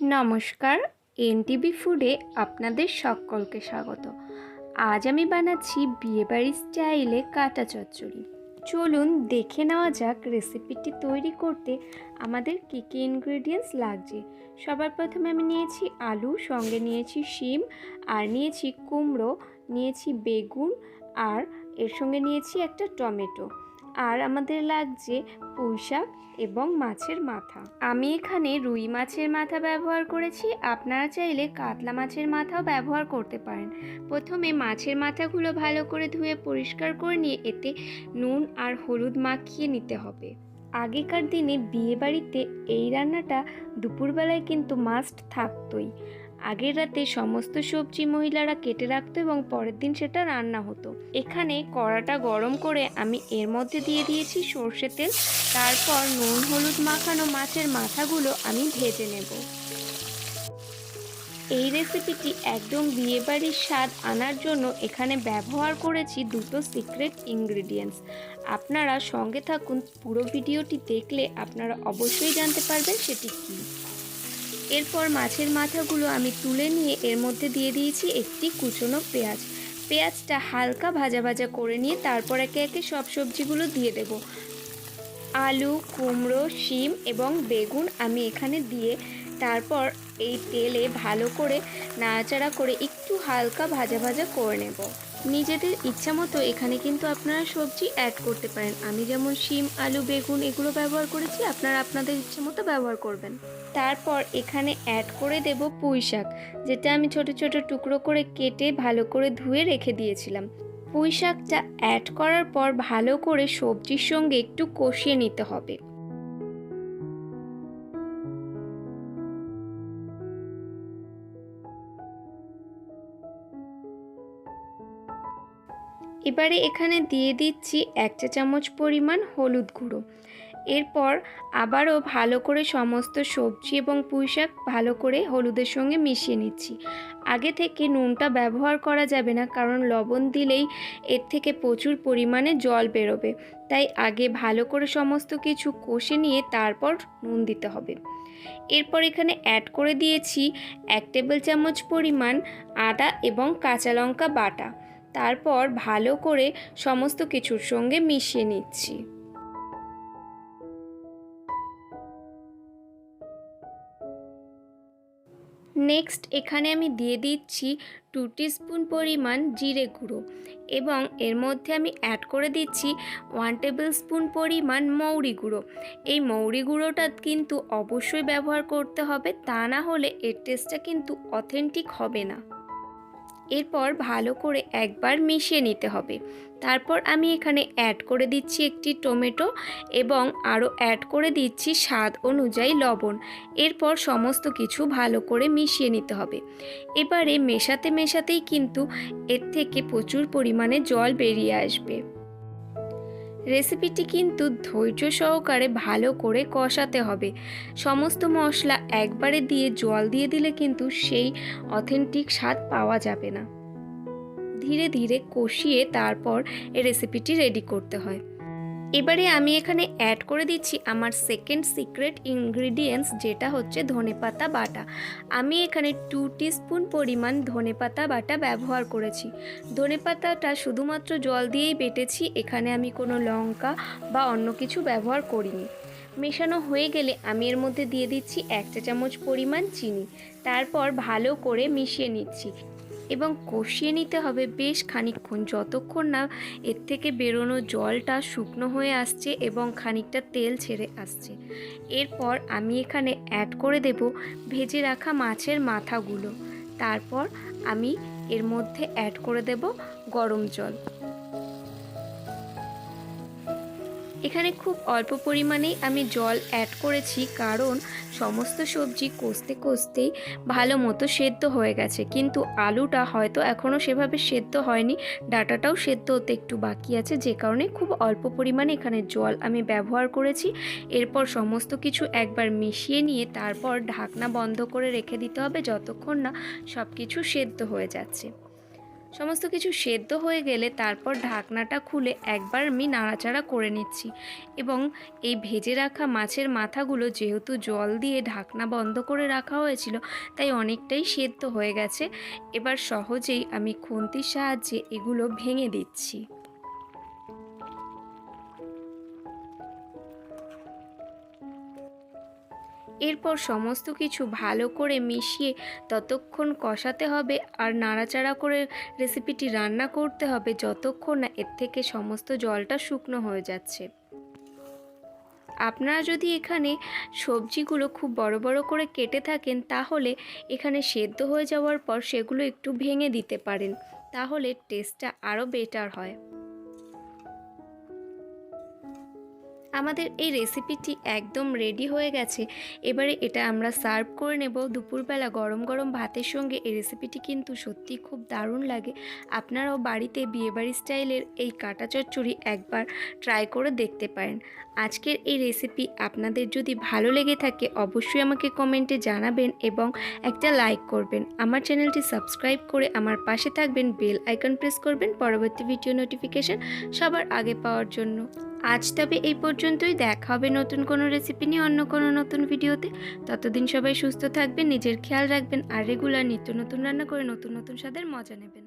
নমস্কার, এনটিভি ফুডে আপনাদের সকলকে স্বাগত। আজ আমি বানাচ্ছি বিয়েবাড়ির স্টাইলে কাটা চচ্চড়ি। চলুন দেখে নেওয়া যাক রেসিপিটি তৈরি করতে আমাদের কী কী ইনগ্রেডিয়েন্টস লাগছে। সবার প্রথমে আমি নিয়েছি আলু, সঙ্গে নিয়েছি শিম, আর নিয়েছি কুমড়ো, নিয়েছি বেগুন, আর এর সঙ্গে নিয়েছি একটা টমেটো। আর আমাদের লাগছে পুঁই শাক এবং মাছের মাথা। আমি এখানে রুই মাছের মাথা ব্যবহার করেছি। আপনারা চাইলে কাতলা মাছের মাথাও ব্যবহার করতে পারেন। প্রথমে মাছের মাথাগুলো ভালো করে ধুয়ে পরিষ্কার করে নিয়ে এতে নুন আর হলুদ মাখিয়ে নিতে হবে। আগেকার দিনে বিয়েবাড়িতে এই রান্নাটা দুপুরবেলায় কিন্তু মাস্ট থাকতোই। আগের রাতে সমস্ত সবজি মহিলারা কেটে রাখতো এবং পরের দিন সেটা রান্না হতো। এখানে কড়াটা গরম করে আমি এর মধ্যে দিয়ে দিয়েছি সর্ষে তেল। তারপর নুন, হলুদ মাখানো মাছের মাথাগুলো আমি ভেজে নেব। এই রেসিপিটি একদম বিয়েবাড়ির স্বাদ আনার জন্য এখানে ব্যবহার করেছি দুটো সিক্রেট ইনগ্রিডিয়েন্টস। আপনারা সঙ্গে থাকুন, পুরো ভিডিওটি দেখলে আপনারা অবশ্যই জানতে পারবেন সেটি কী। এরপর মাছের মাথাগুলো আমি তুলে নিয়ে এর মধ্যে দিয়ে দিয়েছি একটি কুচনো পেঁয়াজ। পেঁয়াজটা হালকা ভাজা ভাজা করে নিয়ে তারপর একে একে সব সবজিগুলো দিয়ে দেব। আলু, কুমড়ো, শিম এবং বেগুন আমি এখানে দিয়ে তারপর এই তেলে ভালো করে নাড়াচাড়া করে একটু হালকা ভাজা ভাজা করে নেব। নিজেদের ইচ্ছা মতো এখানে কিন্তু আপনারা সবজি অ্যাড করতে পারেন। আমি যেমন শিম, আলু, বেগুন এগুলো ব্যবহার করেছি, আপনারা আপনাদের ইচ্ছে মতো ব্যবহার করবেন। তারপর এখানে অ্যাড করে দেব পুঁই শাক, যেটা আমি ছোট ছোট টুকরো করে কেটে ভালো করে ধুয়ে রেখে দিয়েছিলাম। পুঁই শাকটা অ্যাড করার পর ভালো করে সবজির সঙ্গে একটু কষিয়ে নিতে হবে। এবারে এখানে দিয়ে দিচ্ছি এক চা চামচ পরিমাণ হলুদ গুঁড়ো। এরপর আবারও ভালো করে সমস্ত সবজি এবং পুঁই শাক ভালো করে হলুদের সঙ্গে মিশিয়ে নিচ্ছি। আগে থেকে নুনটা ব্যবহার করা যাবে না, কারণ লবণ দিলেই এর থেকে প্রচুর পরিমাণে জল বেরোবে। তাই আগে ভালো করে সমস্ত কিছু কষে নিয়ে তারপর নুন দিতে হবে। এরপর এখানে অ্যাড করে দিয়েছি এক টেবিল চামচ পরিমাণ আদা এবং কাঁচা লঙ্কা বাটা। তারপর ভালো করে সমস্ত কিছুর সঙ্গে মিশিয়ে নিচ্ছি। নেক্সট এখানে আমি দিয়ে দিচ্ছি টু স্পুন পরিমাণ জিরে গুঁড়ো এবং এর মধ্যে আমি অ্যাড করে দিচ্ছি ওয়ান টেবিল স্পুন পরিমাণ মৌরি গুঁড়ো। এই মৌরি গুঁড়োটা কিন্তু অবশ্যই ব্যবহার করতে হবে, তা না হলে এর টেস্টটা কিন্তু অথেন্টিক হবে না। এরপর ভালো করে একবার মিশিয়ে নিতে হবে। তারপর আমি এখানে অ্যাড করে দিচ্ছি একটি টমেটো এবং আরও অ্যাড করে দিচ্ছি স্বাদ অনুযায়ী লবণ। এরপর সমস্ত কিছু ভালো করে মিশিয়ে নিতে হবে। এবারে মেশাতে মেশাতেই কিন্তু এর থেকে প্রচুর পরিমাণে জল বেরিয়ে আসবে। রেসিপিটি কিন্তু ধৈর্য সহকারে ভালো করে কষাতে হবে। সমস্ত মশলা একবারে দিয়ে জল দিয়ে দিলে কিন্তু সেই অথেন্টিক স্বাদ পাওয়া যাবে না। ধীরে ধীরে কষিয়ে তারপর এই রেসিপিটি রেডি করতে হয়। এবারে আমি এখানে অ্যাড করে দিচ্ছি আমার সেকেন্ড সিক্রেট ইনগ্রিডিয়েন্টস যেটা হচ্ছে ধনেপাতা বাটা। আমি এখানে টু স্পুন পরিমাণ ধনেপাতা বাটা ব্যবহার করেছি। ধনেপাতাটা শুধুমাত্র জল দিয়েই বেটেছি, এখানে আমি কোনো লঙ্কা বা অন্য কিছু ব্যবহার করিনি। মেশানো হয়ে গেলে আমি এর মধ্যে দিয়ে দিচ্ছি এক চা চামচ পরিমাণ চিনি। তারপর ভালো করে মিশিয়ে নিচ্ছি। এবং কষিয়ে নিতে হবে বেশ খানিকক্ষণ। যতক্ষণ না এর থেকে বেরোনো জলটা শুকনো হয়ে আসছে এবং খানিকটা তেল ছেড়ে আসছে। এরপর আমি এখানে অ্যাড করে দেব ভেজে রাখা মাছের মাথাগুলো। তারপর আমি এর মধ্যে অ্যাড করে দেব গরম জল। এখানে খুব অল্প পরিমাণেই আমি জল অ্যাড করেছি, কারণ সমস্ত সবজি কষতে কষতেই ভালো মতো সেদ্ধ হয়ে গেছে। কিন্তু আলুটা হয়তো এখনও সেভাবে সেদ্ধ হয়নি, ডাটাটাও সেদ্ধ হতে একটু বাকি আছে, যে কারণে খুব অল্প পরিমাণে এখানে জল আমি ব্যবহার করেছি। এরপর সমস্ত কিছু একবার মিশিয়ে নিয়ে তারপর ঢাকনা বন্ধ করে রেখে দিতে হবে, যতক্ষণ না সব কিছু সেদ্ধ হয়ে যাচ্ছে। সমস্ত কিছু সেদ্ধ হয়ে গেলে তারপর ঢাকনাটা খুলে একবার আমি নাড়াচাড়া করে নিচ্ছি এবং এই ভেজে রাখা মাছের মাথাগুলো যেহেতু জল দিয়ে ঢাকনা বন্ধ করে রাখা হয়েছিল, তাই অনেকটাই সেদ্ধ হয়ে গেছে। এবার সহজেই আমি খুন্তির সাহায্যে এগুলো ভেঙে দিচ্ছি। এরপর সমস্ত কিছু ভালো করে মিশিয়ে ততক্ষণ কষাতে হবে আর নাড়াচাড়া করে রেসিপিটি রান্না করতে হবে যতক্ষণ না এর থেকে সমস্ত জলটা শুকনো হয়ে যাচ্ছে। আপনারা যদি এখানে সবজিগুলো খুব বড় বড় করে কেটে থাকেন তাহলে এখানে সেদ্ধ হয়ে যাওয়ার পর সেগুলো একটু ভেঙে দিতে পারেন, তাহলে টেস্টটা আরও বেটার হয়। আমাদের এই রেসিপিটি একদম রেডি হয়ে গেছে। এবারে এটা আমরা সার্ভ করে নেব। দুপুরবেলা গরম গরম ভাতের সঙ্গে এই রেসিপিটি কিন্তু সত্যি খুব দারুণ লাগে। আপনারাও বাড়িতে বিয়েবাড়ি স্টাইলের এই কাটা চচ্চড়ি একবার ট্রাই করে দেখতে পারেন। আজকের এই রেসিপি আপনাদের যদি ভালো লেগে থাকে, অবশ্যই আমাকে কমেন্টে জানাবেন এবং একটা লাইক করবেন। আমার চ্যানেলটি সাবস্ক্রাইব করে আমার পাশে থাকবেন বেল আইকন প্রেস করবেন, পরবর্তী ভিডিও নোটিফিকেশন সবার আগে পাওয়ার জন্য। আজ তবে এই পর্যন্তই। দেখা হবে নতুন কোনো রেসিপি নিয়ে অন্য কোনো নতুন ভিডিওতে। ততদিন সবাই সুস্থ থাকবেন, নিজের খেয়াল রাখবেন আর রেগুলার নিত্য নতুন রান্না করে নতুন নতুন স্বাদের মজা নেবেন।